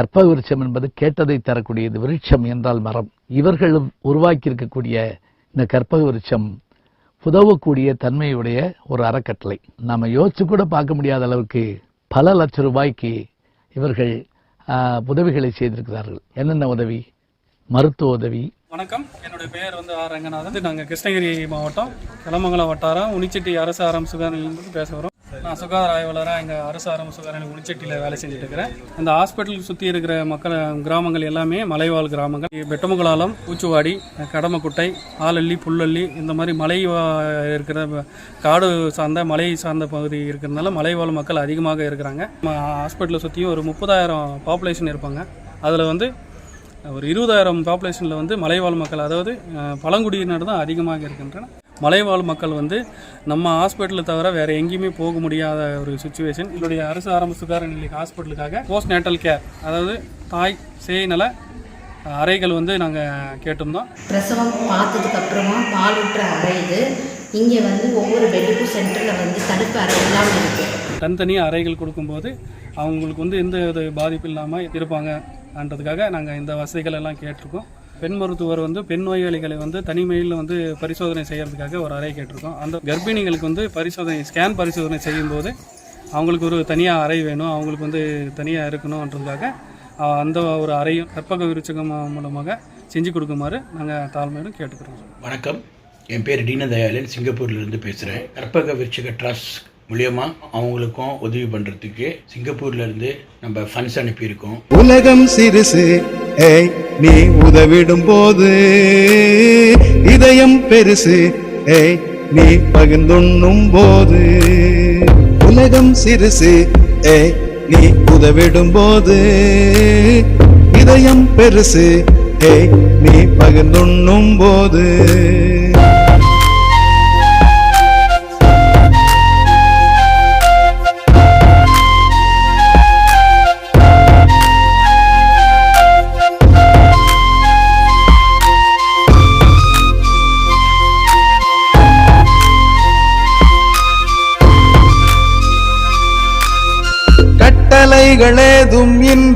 கற்பக விருட்சம் என்பது கேட்டதை தரக்கூடியது விருட்சம் என்றால் மரம். இவர்கள் உருவாக்கி இருக்கக்கூடிய இந்த கற்பக விருட்சம் உதவக்கூடிய தன்மையுடைய ஒரு அறக்கட்டளை. நாம யோசிச்சு கூட பார்க்க முடியாத அளவுக்கு பல லட்சம் ரூபாய்க்கு இவர்கள் உதவிகளை செய்திருக்கிறார்கள். என்னென்ன உதவி? மருத்துவ உதவி. வணக்கம். என்னுடைய பெயர் வந்து ஆர் ரங்கநாதன். நாங்கள் கிருஷ்ணகிரி மாவட்டம் கிளமங்கலம் வட்டாரம் உனிச்செட்டி அரசு ஆரம்ப சுகாதாரம் பேசுகிறோம் நான் சுகாதார ஆய்வாளராக எங்கள் அரசு ஆரம்ப சுகாதார உளிச்சட்டியில் வேலை செஞ்சுட்டு இருக்கிறேன் இந்த ஹாஸ்பிட்டலுக்கு சுற்றி இருக்கிற மக்கள் கிராமங்கள் எல்லாமே மலைவாழ் கிராமங்கள். பெட்டமுகலாலம் பூச்சுவாடி கடமக்குட்டை ஆலள்ளி புல்லள்ளி இந்த மாதிரி மலை வா- இருக்கிற காடு சார்ந்த மலை சார்ந்த பகுதி இருக்கிறதுனால மலைவாழ் மக்கள் அதிகமாக இருக்கிறாங்க. ஹாஸ்பிட்டலை சுற்றியும் ஒரு முப்பதாயிரம் பாப்புலேஷன் இருப்பாங்க. அதில் வந்து ஒரு இருபதாயிரம் பாப்புலேஷனில் வந்து மலைவாழ் மக்கள் அதாவது பழங்குடியினர் தான் அதிகமாக இருக்கின்றன மலைவாழ் மக்கள் வந்து நம்ம ஹாஸ்பிட்டலை தவிர வேறு எங்கேயுமே போக முடியாத ஒரு சுச்சுவேஷன் இதனுடைய அரசு ஆரம்ப சுகாதார நிலைய ஹாஸ்பிட்டலுக்காக போஸ்ட் நேட்டல் கேர் அதாவது தாய் சேய்நல அறைகள் வந்து நாங்கள் கேட்டிருந்தோம். பிரசவம் பார்த்ததுக்கு அப்புறமா பாலூற்ற அறை இது. இங்கே வந்து ஒவ்வொரு மெடிக்கல் சென்டரில் வந்து தடுப்பு அறை இல்லாமல் இருக்குது தனித்தனியாக அறைகள் கொடுக்கும்போது அவங்களுக்கு வந்து எந்த வித பாதிப்பு இல்லாமல் இருப்பாங்கன்றதுக்காக நாங்கள் இந்த வசதிகள் எல்லாம் கேட்டிருக்கோம். பெண் மருத்துவர் வந்து பெண் நோயாளிகளை வந்து தனிமையில் வந்து பரிசோதனை செய்யறதுக்காக ஒரு அறை கேட்டிருக்கோம். அந்த கர்ப்பிணிகளுக்கு வந்து பரிசோதனை ஸ்கேன் பரிசோதனை செய்யும்போது அவங்களுக்கு ஒரு தனியாக அறை வேணும். அவங்களுக்கு வந்து தனியாக இருக்கணுன்றதுக்காக அந்த ஒரு அறையும் கற்பக விருச்சகம் மூலமாக செஞ்சு கொடுக்குமாறு நாங்கள் தாழ்மையிலும் கேட்டுக்கிறோம். வணக்கம். என் பேர் டீன தீனதயாளன் சிங்கப்பூர்லேருந்து பேசுகிறேன் கற்பக விருச்சக ட்ரஸ்ட் மூலியமா அவங்களுக்கும் உதவி பண்ணுறதுக்கு சிங்கப்பூர்லேருந்து நம்ம ஃபண்ட்ஸ் அனுப்பியிருக்கோம். உலகம் சிறுசு ஏய் நீ உதவிடும் போது இதயம் பெருசு ஏய் நீ பகிர்ந்துண்ணும் போது உலகம் சிறுசு ஏய் நீ உதவிடும் போது இதயம் பெருசு ஏய் நீ பகிர்ந்துண்ணும் போது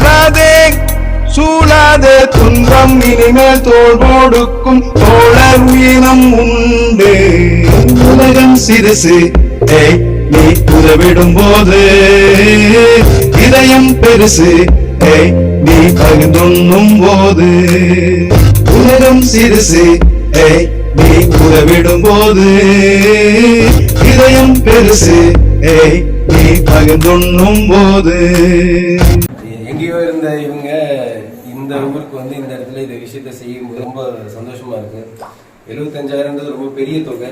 வராதே. தளராதே சூழாதே துன்பம் இனிமேல் தோல் போடுக்கும். தோழர் வீரம் உண்டு. உலகம் சிறுசு. நீ உதவிடும் போது இதயம் பெருசு. நீ பகிர்ந்துண்ணும் போது. உலகம் சிறுசு. நீ உதவிடும் போது இதயம் பெருசு. நீ பகிர்ந்துண்ணும் போது. இவங்க இந்த ஊருக்கு வந்து இந்த இடத்துல இந்த விஷயத்த செய்யும்போது ரொம்ப சந்தோஷமா இருக்கு. எழுபத்தஞ்சாயிரம்ன்றது ரொம்ப பெரிய தொகை.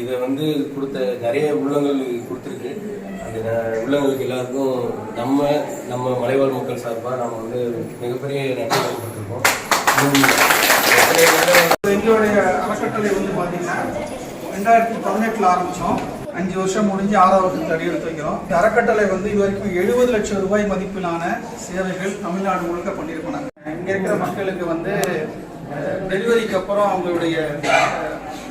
இதை வந்து கொடுத்த நிறைய உள்ளங்கள் கொடுத்துருக்கு. அந்த உள்ளங்களுக்கு எல்லாருக்கும் நம்ம நம்ம மலைவாழ் மக்கள் சார்பாக நம்ம வந்து மிகப்பெரிய நன்றி கொடுத்துருக்கோம் எங்களுடைய அறக்கட்டளை வந்து பார்த்தீங்கன்னா ரெண்டாயிரத்தி பதினெட்டில் ஆரம்பித்தோம் அஞ்சு வருஷம் முடிஞ்சு ஆறாவது வருஷத்துக்கு அடி எடுத்து வைக்கிறோம். இந்த அறக்கட்டளை வந்து இது வரைக்கும் எழுபது லட்சம் ரூபாய் மதிப்பிலான சேவைகள் தமிழ்நாடு முழுக்க பண்ணியிருக்கோம் நாங்கள் இங்கே இருக்கிற மக்களுக்கு வந்து டெலிவரிக்கு அப்புறம் அவங்களுடைய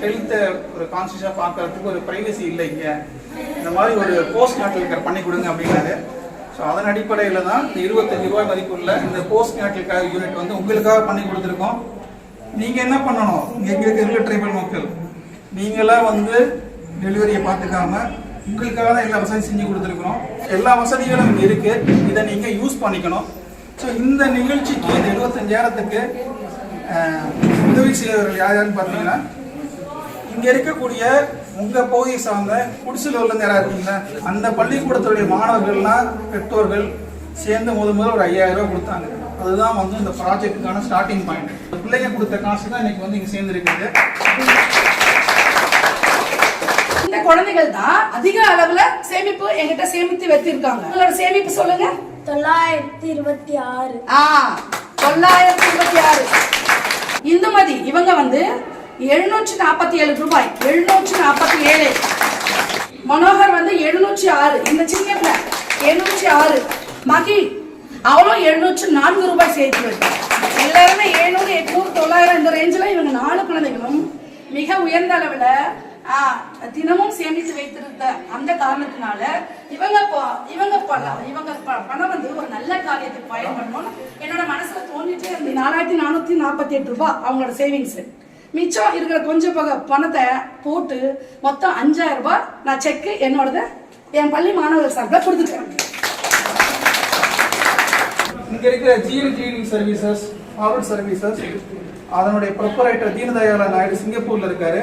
ஹெல்த்தை ஒரு கான்சியஸாக பார்க்கறதுக்கு ஒரு ப்ரைவசி இல்லை இங்கே. இந்த மாதிரி ஒரு போஸ்ட் நாட்டில் கேர் பண்ணி கொடுங்க அப்படின்னாரு. ஸோ அதன் அடிப்படையில் தான் இந்த இருபத்தஞ்சு ரூபாய் மதிப்புள்ள இந்த போஸ்ட் நாட்டில் கேர் யூனிட் வந்து உங்களுக்காக பண்ணி கொடுத்துருக்கோம். நீங்க என்ன பண்ணணும்? இங்க இருக்கிற ட்ரைபல் மக்கள். நீங்களாம் வந்து டெலிவரியை பார்த்துக்காம உங்களுக்காக தான் எல்லா வசதியும் செஞ்சு கொடுத்துருக்குறோம். எல்லா வசதிகளும் இங்க இருக்கு. இதை நீங்க யூஸ் பண்ணிக்கணும். ஸோ இந்த நிகழ்ச்சிக்கு இந்த இருபத்தஞ்சாயிரத்துக்கு உதவி செய்தவர்கள் யார் யாருன்னு பார்த்தீங்கன்னா இங்க இருக்கக்கூடிய உங்க பகுதியை சார்ந்த குடிசையில் உள்ளவங்க யாரா இருக்கீங்களா? அந்த பள்ளிக்கூடத்துடைய மாணவர்கள்லாம் பெற்றோர்கள் சேர்ந்து முதல் முதல்ல ஒரு ஐயாயிரம் ரூபா கொடுத்தாங்க. அதுதான் வந்து இந்த ப்ராஜெக்ட்டுக்கான ஸ்டார்டிங் பாயிண்ட் பிள்ளைங்க கொடுத்த காசு தான் இன்னைக்கு வந்து இங்கே சேர்ந்துருக்குது. இந்த குழந்தைகள் தான் அதிக அளவுல சேமிப்பு என்கிட்ட சேமித்து வைத்திருக்காங்க. உங்களோட சேமிப்பு சொல்லுங்க. தொள்ளாயிரத்தி இருபத்தி ஆறு. ஆ தொள்ளாயிரத்தி இருபத்தி ஆறு. இந்துமதி இவங்க வந்து எழுநூற்றி நாற்பத்தி ஏழு ரூபாய் எழுநூற்றி நாற்பத்தி ஏழு. மனோகர் வந்து எழுநூற்றி ஆறு. இந்த சின்ன பிள்ளை எழுநூற்றி ஆறு. மகி அவளும் எழுநூற்றி நான்கு ரூபாய் சேர்த்து எல்லாருமே எழுநூறு எட்நூறு தொள்ளாயிரம் இந்த ரேஞ்சில் இவங்க நாலு குழந்தைகளும் மிக உயர்ந்த அளவுல தினமும் சேமித்து வைத்திருந்த அந்த காரணத்தினால இவங்க ப- இவங்க இவங்க ப- பணம் வந்து ஒரு நல்ல காரியத்துக்கு பயன்படணும்னு என்னோட மனசுல தோண்டிட்டே இருந்து நாலாயிரத்தி நானூத்தி நாற்பத்தி எட்டு ரூபாய் அவங்களோட சேவிங்ஸ் மிச்சம் இருக்கிற கொஞ்சம் பக பணத்தை போட்டு மொத்தம் அஞ்சாயிரம் ரூபாய் நான் செக்கு என்னோடத என் பள்ளி மாணவர்கள் சார்பில் கொடுத்துட்டேன். இங்க இருக்கிற GL cleaning services Harvard services அதனுடைய ப்ரொப்பரேட்டர் தீனதயாள நாயுடு சிங்கப்பூர்ல இருக்காரு.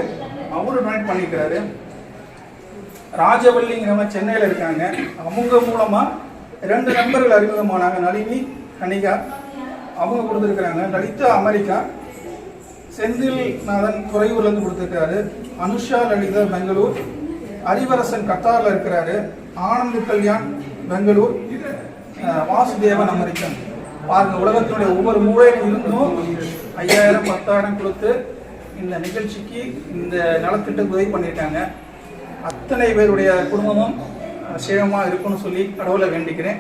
அவரு டொனேட் பண்ணியிருக்கிறாரு ராஜவல்லிங்கிறவங்க சென்னையில் இருக்காங்க. அவங்க மூலமாக ரெண்டு நண்பர்கள் அறிமுகமானாங்க. நளினி கனிகா. அவங்க கொடுத்துருக்குறாங்க. லலிதா அமெரிக்கா. செந்தில் நாதன் துறையூர்லேருந்து கொடுத்துருக்காரு அனுஷா லலிதா பெங்களூர். அறிவரசன் கத்தாரில் இருக்கிறாரு. ஆனந்த் கல்யாண் பெங்களூர். வாசுதேவன் அமெரிக்கன். பாருங்க உலகத்தினுடைய ஒவ்வொரு மூலையிலும் இருந்தும் ஐயாயிரம் பத்தாயிரம் கொடுத்து இந்த நிகழ்ச்சிக்கு இந்த நலத்திட்டத்துக்கு உதவி பண்ணியிருக்காங்க. அத்தனை பேருடைய குடும்பமும் சேவமாக இருக்கும்னு சொல்லி கடவுளை வேண்டிக்கிறேன்.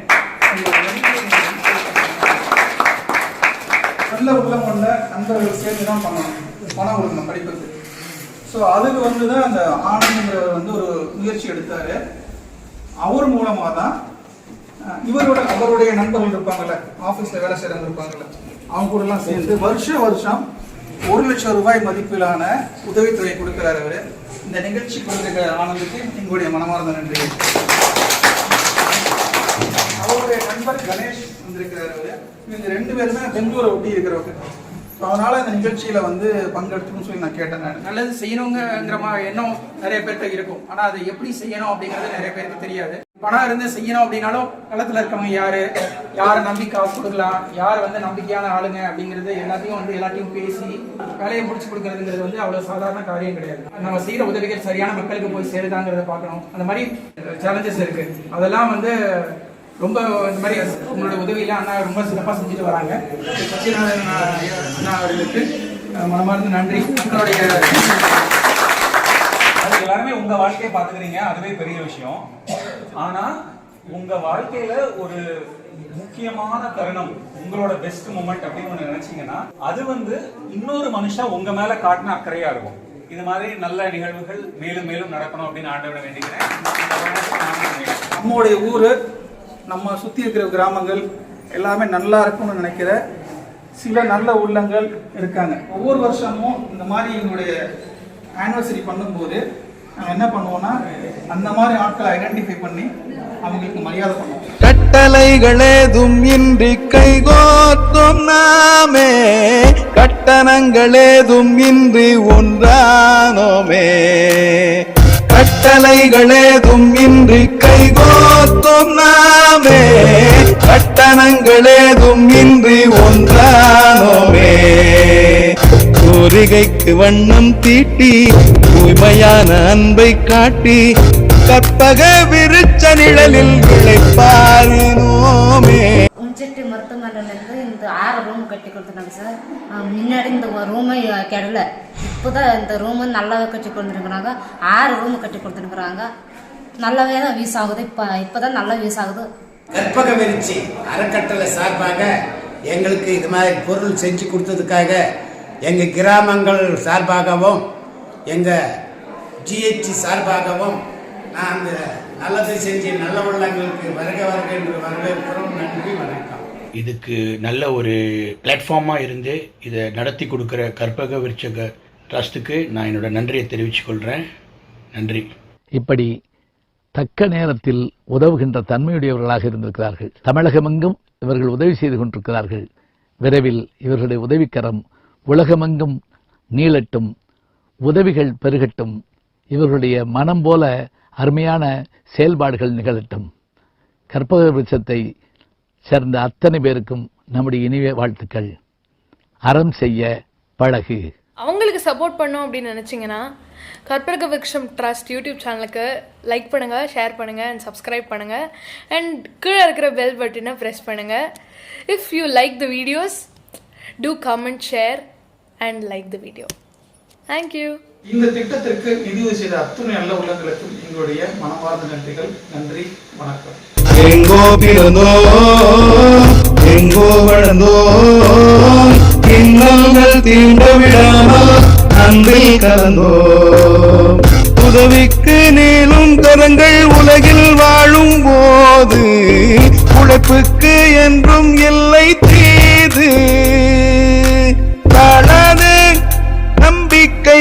நல்ல உள்ளம் கொண்ட நண்பர்கள் சேர்ந்து தான் பண்ணணும் பணம் கொடுக்கணும் படிப்புக்கு ஸோ அதுக்கு வந்து தான் அந்த ஆனந்தங்கிறவர் வந்து ஒரு முயற்சி எடுத்தார். அவர் மூலமாக தான் இவரோட அவருடைய நண்பர்கள் இருப்பாங்கள்ல ஆஃபீஸில் வேலை செய்கிறவங்க இருப்பாங்கல்ல அவங்க கூடலாம் சேர்ந்து வருஷம் வருஷம் ஒரு லட்சம் ரூபாய் மதிப்பிலான உதவித்தொகை கொடுக்குறாரு அவர். இந்த நிகழ்ச்சி கொடுத்துருக்க ஆனந்துக்கு எங்களுடைய மனமார்ந்த நன்றி அவருடைய நண்பர் கணேஷ் வந்திருக்கிறாரு அவர். இந்த ரெண்டு பேருமே பெங்களூரை ஒட்டி இருக்கிறவங்க. அதனால இந்த நிகழ்ச்சியில வந்து பங்கெடுத்துன்னு சொல்லி நான் கேட்டேன் நான். நல்லது செய்யணுங்கிற மாதிரி எண்ணம் நிறைய பேர்கிட்ட இருக்கும். ஆனா அதை எப்படி செய்யணும் அப்படிங்கிறது நிறைய பேருக்கு தெரியாது. பணம் இருந்து செய்யணும் அப்படின்னாலும் களத்துல இருக்கவங்க யாரு? யாரை நம்பி காசு கொடுக்கலாம்? யார் வந்து நம்பிக்கையான ஆளுங்க அப்படிங்கிறது எல்லாத்தையும் வந்து எல்லாத்தையும் பேசி வேலையை முடிச்சு கொடுக்கறதுங்கிறது வந்து அவ்வளவு சாதாரண காரியம் கிடையாது. நம்ம செய்யற உதவிகள் சரியான மக்களுக்கு போய் சேருதாங்கிறத பார்க்கணும். அந்த மாதிரி சேலஞ்சஸ் இருக்கு. அதெல்லாம் வந்து ரொம்ப இந்த மாதிரி உங்களோட உதவியில அண்ணா ரொம்ப சிறப்பாக செஞ்சுட்டு வராங்க. சத்யநாராயண அண்ணா அவர்களுக்கு மனமார்ந்த நன்றி. உங்களுடைய அது எல்லாருமே உங்க வாழ்க்கையை பாத்துக்கிறீங்க அதுவே பெரிய விஷயம். ஆனா உங்க வாழ்க்கையில ஒரு முக்கியமான தருணம் உங்களோட பெஸ்ட் மூமெண்ட் அப்படின்னு ஒன்று நினைச்சீங்கன்னா அது வந்து இன்னொரு மனுஷன் உங்க மேல காட்டின அக்கறையா இருக்கும். இது மாதிரி நல்ல நிகழ்வுகள் மேலும் மேலும் நடக்கணும் அப்படின்னு ஆண்டவனை வேண்டிக்கிறேன். நம்மளுடைய ஊர் நம்ம சுற்றி இருக்கிற கிராமங்கள் எல்லாமே நல்லா இருக்கும்னு நினைக்கிற சில நல்ல உள்ளங்கள் இருக்காங்க. ஒவ்வொரு வருஷமும் இந்த மாதிரி எங்களுடைய ஆனிவர்சரி பண்ணும்போது என்ன பண்ணுவோம்னா அந்த மாதிரி ஆட்களை ஐடென்டிஃபை பண்ணி அவங்களுக்கு மரியாதை பண்ணுவோம். கட்டளைகளேதும் இன்றி கைகோத்தும் நாமே. கட்டணங்களேதும் இன்றி ஒன்றானோமே. கட்டளைகளேதும் இன்றி கைகோத்தும் நாமே. கட்டணங்களேதும் இன்றி ஒன்றானோமே. கூரிகைக்கு வண்ணம் தீட்டி தூய்மையான அன்பை காட்டி கற்பக விருச்ச நிழலில் இழைப்பாரினோமே உஞ்சட்டி மருத்துவமனையிலேருந்து இந்த ஆறு ரூம் கட்டி கொடுத்துருக்காங்க சார். முன்னாடி இந்த ரூமே கிடல. இப்போ தான் இந்த ரூமு நல்லாவே கட்டி கொடுத்துருக்குறாங்க. ஆறு ரூம் கட்டி கொடுத்துருக்குறாங்க. நல்லாவே தான் யூஸ் ஆகுது இப்போ இப்போ தான் நல்லா யூஸ் ஆகுது கற்பக விருச்சி அறக்கட்டளை சார்பாக எங்களுக்கு இது மாதிரி பொருள் செஞ்சு கொடுத்ததுக்காக எங்கள் கிராமங்கள் சார்பாகவும் எங்கள் ஜிஹெச்சி சார்பாகவும் நான் அந்த நல்லதை செஞ்சு நல்ல உள்ளங்களுக்கு வருக வருக என்று வரவேற்கிறோம். நன்றி வணக்கம். இதுக்கு நல்ல ஒரு பிளாட்ஃபார்மாக இருந்து இதை நடத்தி கொடுக்குற கற்பக விருட்சக ட்ரஸ்ட்டுக்கு நான் என்னோட நன்றியை தெரிவித்துக் கொள்கிறேன் நன்றி. இப்படி தக்க நேரத்தில் உதவுகின்ற தன்மையுடையவர்களாக இருந்திருக்கிறார்கள். தமிழகமெங்கும் இவர்கள் உதவி செய்து கொண்டிருக்கிறார்கள். விரைவில் இவர்களுடைய உதவிக்கரம் உலகமெங்கும் நீளட்டும் உதவிகள் பெருகட்டும் இவர்களுடைய மனம் போல அருமையான செயல்பாடுகள் நிகழட்டும். கற்பக விருட்சத்தை சேர்ந்த அத்தனை பேருக்கும் நம்முடைய இனிய வாழ்த்துக்கள். அறம் செய்ய பழகு. அவங்களுக்கு சப்போர்ட் பண்ணோம் அப்படின்னு நினச்சிங்கன்னா கற்பக விருட்சம் ட்ரஸ்ட் யூடியூப் சேனலுக்கு லைக் பண்ணுங்கள் ஷேர் பண்ணுங்கள் அண்ட் சப்ஸ்கிரைப் பண்ணுங்கள் அண்ட் கீழே இருக்கிற பெல் பட்டனை ப்ரெஸ் பண்ணுங்கள் if you like the videos to comment share and like the video thank you இந்த திட்டத்திற்கு நிதியுதவி செய்த அத்துணை நல்ல உள்ளங்களுக்கும் எங்களுடைய மனமார்ந்த நன்றிகள். நன்றி வணக்கம். எங்கோ பிறந்தோம் எங்கோ வளர்ந்தோம் இன்னல்கள் தீண்ட விடாமல் அன்பில் கலந்தோம் உதவிக்கு நீளும் கரங்கள் உலகில் வாழும் போது உழைப்புக்கு என்றும் இல்லை தீது.